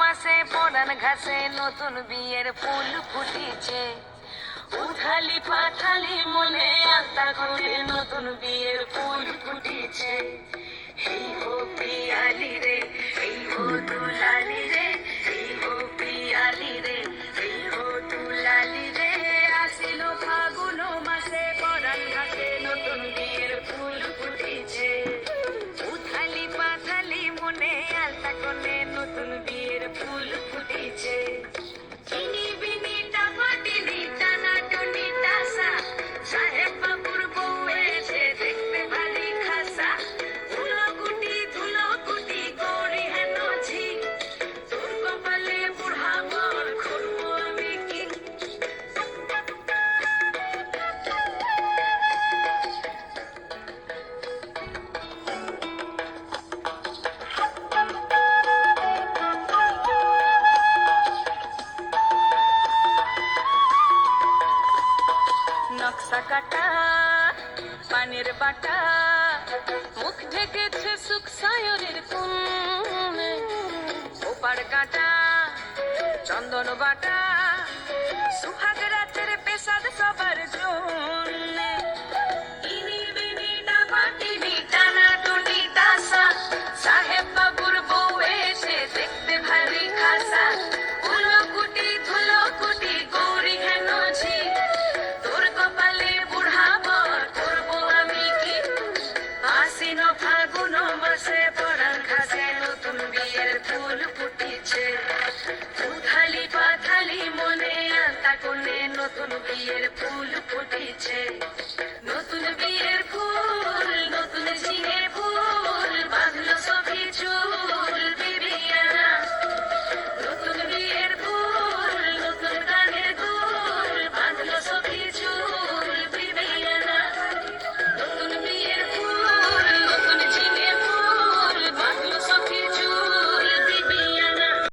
মাসে পরান ঘাসে নতুন বিয়ের ফুল ফুটিছে। উথালি পাথালি মনে আস্তা ঘটে নতুন বিয়ের ফুল বিয়ের ফুল নকশা কাটা পানের বাটা, মুখ ঢেকেছে সুখ সায়রের কোণে ওপার কাটা, চন্দন বাটা, সুহাগ রাতের পেশাদ সবার জন্যে। এসে দেখতে ভারী খাসা। ফুল ফুটিছে। উথালি পাথালি মনে আতা কোণে নতুন বিয়ের ফুল ফুটিছে।